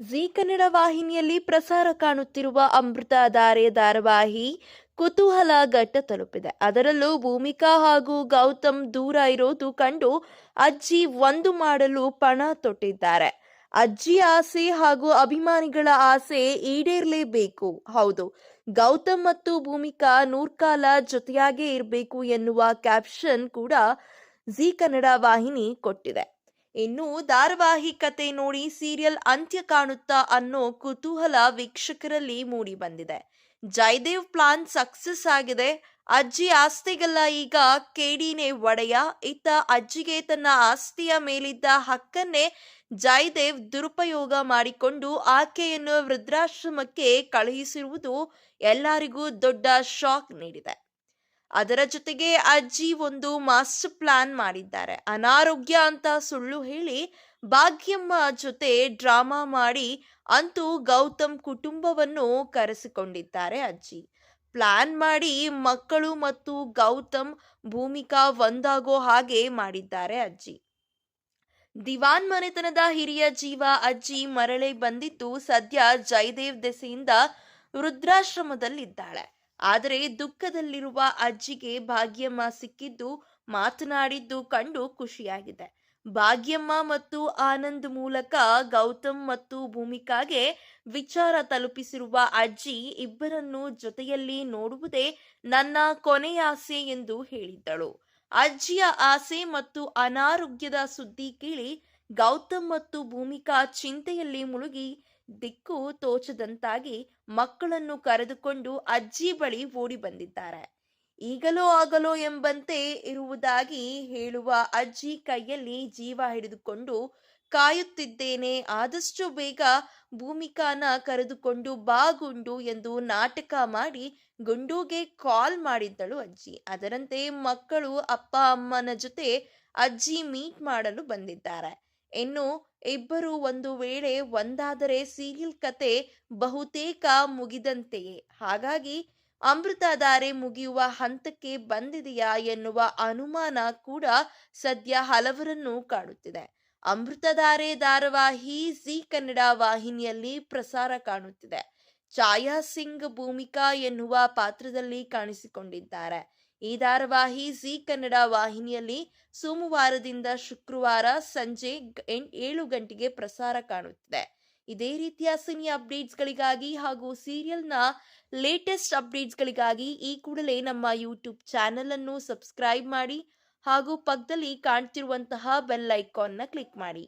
G Kannada ವಾಹಿನಿಯಲ್ಲಿ ಪ್ರಸಾರ ಕಾಣುತ್ತಿರುವ ಅಮೃತ ಧಾರೆ ಧಾರಾವಾಹಿ ಕುತೂಹಲ ಘಟ್ಟ ತಲುಪಿದೆ. ಅದರಲ್ಲೂ ಭೂಮಿಕಾ ಹಾಗೂ ಗೌತಮ್ ದೂರ ಇರೋದು ಕಂಡು ಅಜ್ಜಿ ಒಂದು ಮಾಡಲು ಪಣ ತೊಟ್ಟಿದ್ದಾರೆ. ಅಜ್ಜಿ ಆಸೆ ಹಾಗೂ ಅಭಿಮಾನಿಗಳ ಆಸೆ ಈಡೇರಲೇಬೇಕು. ಹೌದು, ಗೌತಮ್ ಮತ್ತು ಭೂಮಿಕಾ ನೂರ್ಕಾಲ ಜೊತೆಯಾಗೇ ಇರಬೇಕು ಎನ್ನುವ ಕ್ಯಾಪ್ಷನ್ ಕೂಡ ಜಿ ಕನ್ನಡ ವಾಹಿನಿ ಕೊಟ್ಟಿದೆ. ಇನ್ನು ಧಾರಾವಾಹಿ ಕತೆ ನೋಡಿ ಸೀರಿಯಲ್ ಅಂತ್ಯ ಕಾಣುತ್ತಾ ಅನ್ನೋ ಕುತೂಹಲ ವೀಕ್ಷಕರಲ್ಲಿ ಮೂಡಿ ಬಂದಿದೆ. ಜಯದೇವ್ ಪ್ಲಾನ್ ಸಕ್ಸಸ್ ಆಗಿದೆ. ಅಜ್ಜಿ ಆಸ್ತಿಗೆಲ್ಲ ಈಗ. ಕೇಡಿನೇ ಒಡೆಯ. ಇತ್ತ ಅಜ್ಜಿಗೆ ತನ್ನ ಆಸ್ತಿಯ ಮೇಲಿದ್ದ ಹಕ್ಕನ್ನೇ ಜಯದೇವ್ ದುರುಪಯೋಗ ಮಾಡಿಕೊಂಡು ಆಕೆಯನ್ನು ವೃದ್ಧಾಶ್ರಮಕ್ಕೆ ಕಳುಹಿಸಿರುವುದು ಎಲ್ಲರಿಗೂ ದೊಡ್ಡ ಶಾಕ್ ನೀಡಿದೆ. ಅದರ ಜೊತೆಗೆ ಅಜ್ಜಿ ಒಂದು ಮಾಸ್ಟರ್ ಪ್ಲಾನ್ ಮಾಡಿದ್ದಾರೆ. ಅನಾರೋಗ್ಯ ಅಂತ ಸುಳ್ಳು ಹೇಳಿ ಭಾಗ್ಯಮ್ಮ ಜೊತೆ ಡ್ರಾಮಾ ಮಾಡಿ ಅಂತೂ ಗೌತಮ್ ಕುಟುಂಬವನ್ನು ಕರೆಸಿಕೊಂಡಿದ್ದಾರೆ ಅಜ್ಜಿ. ಪ್ಲಾನ್ ಮಾಡಿ ಮಕ್ಕಳು ಮತ್ತು ಗೌತಮ್ ಭೂಮಿಕಾ ಒಂದಾಗೋ ಹಾಗೆ ಮಾಡಿದ್ದಾರೆ ಅಜ್ಜಿ. ದಿವಾನ್ ಮನೆತನದ ಹಿರಿಯ ಜೀವ ಅಜ್ಜಿ ಮರಳೆ ಬಂದಿದ್ದು ಸದ್ಯ ಜಯದೇವ್ ದೆಸೆಯಿಂದ ವೃದ್ಧಾಶ್ರಮದಲ್ಲಿದ್ದಾಳೆ ಆದರೆ ದುಃಖದಲ್ಲಿರುವ ಅಜ್ಜಿಗೆ ಭಾಗ್ಯಮ್ಮ ಸಿಕ್ಕಿದ್ದು ಮಾತನಾಡಿದ್ದು ಕಂಡು ಖುಷಿಯಾಗಿದೆ. ಭಾಗ್ಯಮ್ಮ ಮತ್ತು ಆನಂದ್ ಮೂಲಕ ಗೌತಮ್ ಮತ್ತು ಭೂಮಿಕಾಗೆ ವಿಚಾರ ತಲುಪಿಸಿರುವ ಅಜ್ಜಿ ಇಬ್ಬರನ್ನು ಜೊತೆಯಲ್ಲಿ ನೋಡುವುದೇ ನನ್ನ ಕೊನೆಯಾಸೆ ಎಂದು ಹೇಳಿದ್ದಳು. ಅಜ್ಜಿಯ ಆಸೆ ಮತ್ತು ಅನಾರೋಗ್ಯದ ಸುದ್ದಿ ಕೇಳಿ ಗೌತಮ್ ಮತ್ತು ಭೂಮಿಕಾ ಚಿಂತೆಯಲ್ಲಿ ಮುಳುಗಿ ದಿಕ್ಕು ತೋಚದಂತಾಗಿ ಮಕ್ಕಳನ್ನು ಕರೆದುಕೊಂಡು ಅಜ್ಜಿ ಬಳಿ ಓಡಿ ಬಂದಿದ್ದಾರೆ. ಈಗಲೋ ಆಗಲೋ ಎಂಬಂತೆ ಇರುವುದಾಗಿ ಹೇಳುವ ಅಜ್ಜಿ ಕೈಯಲ್ಲಿ ಜೀವ ಹಿಡಿದುಕೊಂಡು ಕಾಯುತ್ತಿದ್ದೇನೆ. ಆದಷ್ಟು ಬೇಗ ಭೂಮಿಕಾನ ಕರೆದುಕೊಂಡು ಬಾ ಗುಂಡು ಎಂದು ನಾಟಕ ಮಾಡಿ ಗುಂಡುಗೆ ಕಾಲ್ ಮಾಡಿದ್ದಳು ಅಜ್ಜಿ. ಅದರಂತೆ ಮಕ್ಕಳು ಅಪ್ಪ ಅಮ್ಮನ ಜೊತೆ ಅಜ್ಜಿ ಮೀಟ್ ಮಾಡಲು ಬಂದಿದ್ದಾರೆ. ಇನ್ನು ಇಬ್ಬರು ಒಂದು ವೇಳೆ ಒಂದಾದರೆ ಸೀರಿಯಲ್ ಕತೆ ಬಹುತೇಕ ಮುಗಿದಂತೆಯೇ? ಹಾಗಾಗಿ ಅಮೃತಧಾರೆ ಮುಗಿಯುವ ಹಂತಕ್ಕೆ ಬಂದಿದೆಯಾ ಎನ್ನುವ ಅನುಮಾನ ಕೂಡ ಸದ್ಯ ಹಲವರನ್ನು ಕಾಡುತ್ತಿದೆ. ಅಮೃತಧಾರೆ ಧಾರಾವಾಹಿ ಸಿ ಕನ್ನಡ ವಾಹಿನಿಯಲ್ಲಿ ಪ್ರಸಾರ ಕಾಣುತ್ತಿದೆ. ಛಾಯಾ ಸಿಂಗ್ ಭೂಮಿಕಾ ಎನ್ನುವ ಪಾತ್ರದಲ್ಲಿ ಕಾಣಿಸಿಕೊಂಡಿದ್ದಾರೆ. ಈ ಧಾರಾವಾಹಿ ಜಿ ಕನ್ನಡ ವಾಹಿನಿಯಲ್ಲಿ ಸೋಮವಾರದಿಂದ ಶುಕ್ರವಾರ ಸಂಜೆ ಏಳು ಗಂಟೆಗೆ ಪ್ರಸಾರ ಕಾಣುತ್ತಿದೆ. ಇದೇ ರೀತಿಯ ಸಿನಿ ಅಪ್ಡೇಟ್ಸ್ಗಳಿಗಾಗಿ ಹಾಗೂ ಸೀರಿಯಲ್ನ ಲೇಟೆಸ್ಟ್ ಅಪ್ಡೇಟ್ಸ್ಗಳಿಗಾಗಿ ಈ ಕೂಡಲೇ ನಮ್ಮ ಯೂಟ್ಯೂಬ್ ಚಾನೆಲ್ ಅನ್ನು ಸಬ್ಸ್ಕ್ರೈಬ್ ಮಾಡಿ ಹಾಗೂ ಪಕ್ಕದಲ್ಲಿ ಕಾಣ್ತಿರುವಂತಹ ಬೆಲ್ ಐಕಾನ್ನ ಕ್ಲಿಕ್ ಮಾಡಿ.